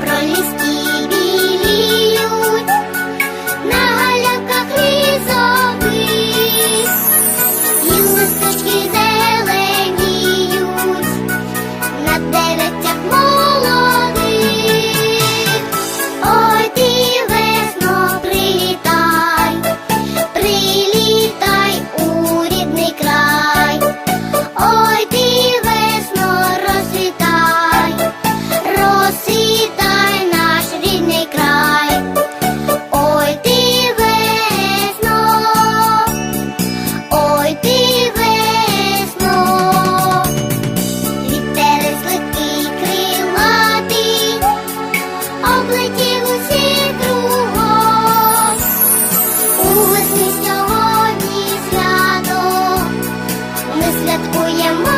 пролізти. моя мама.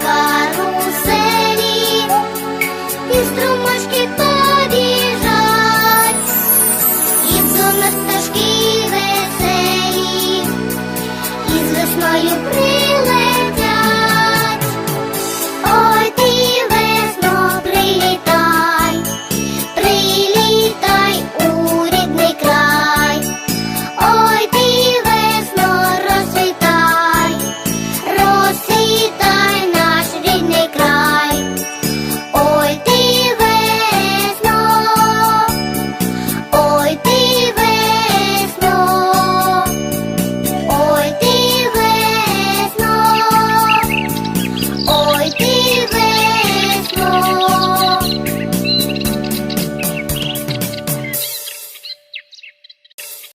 sky